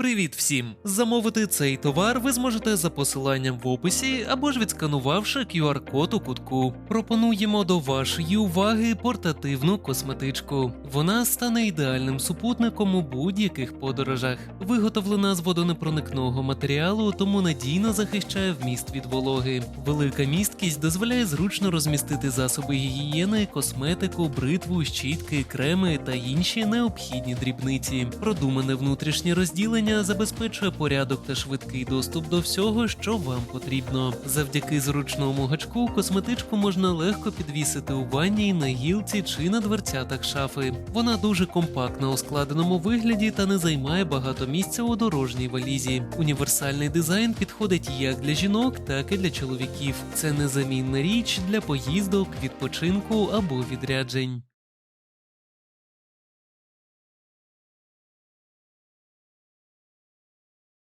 Привіт всім! Замовити цей товар ви зможете за посиланням в описі або ж відсканувавши QR-код у кутку. Пропонуємо до вашої уваги портативну косметичку. Вона стане ідеальним супутником у будь-яких подорожах. Виготовлена з водонепроникного матеріалу, тому надійно захищає вміст від вологи. Велика місткість дозволяє зручно розмістити засоби гігієни, косметику, бритву, щітки, креми та інші необхідні дрібниці. Продумане внутрішнє розділення забезпечує порядок та швидкий доступ до всього, що вам потрібно. Завдяки зручному гачку косметичку можна легко підвісити у ванні, на гілці чи на дверцятах шафи. Вона дуже компактна у складеному вигляді та не займає багато місця у дорожній валізі. Універсальний дизайн підходить як для жінок, так і для чоловіків. Це незамінна річ для поїздок, відпочинку або відряджень.